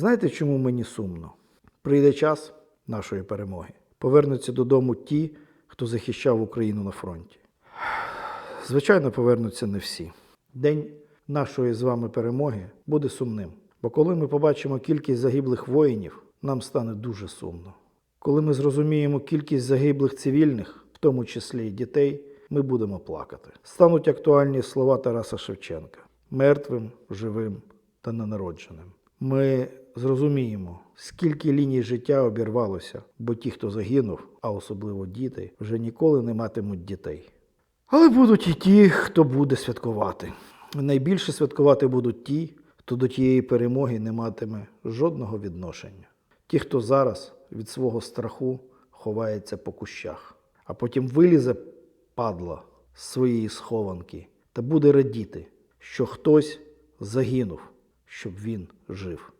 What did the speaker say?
Знаєте, чому мені сумно? Прийде час нашої перемоги. Повернуться додому ті, хто захищав Україну на фронті. Звичайно, повернуться не всі. День нашої з вами перемоги буде сумним. Бо коли ми побачимо кількість загиблих воїнів, нам стане дуже сумно. Коли ми зрозуміємо кількість загиблих цивільних, в тому числі і дітей, ми будемо плакати. Стануть актуальні слова Тараса Шевченка: мертвим, живим та ненародженим. Ми зрозуміємо, скільки ліній життя обірвалося, бо ті, хто загинув, а особливо діти, вже ніколи не матимуть дітей. Але будуть і ті, хто буде святкувати. Найбільше святкувати будуть ті, хто до тієї перемоги не матиме жодного відношення. Ті, хто зараз від свого страху ховається по кущах, а потім вилізе падла з своєї схованки та буде радіти, що хтось загинув, щоб він жив.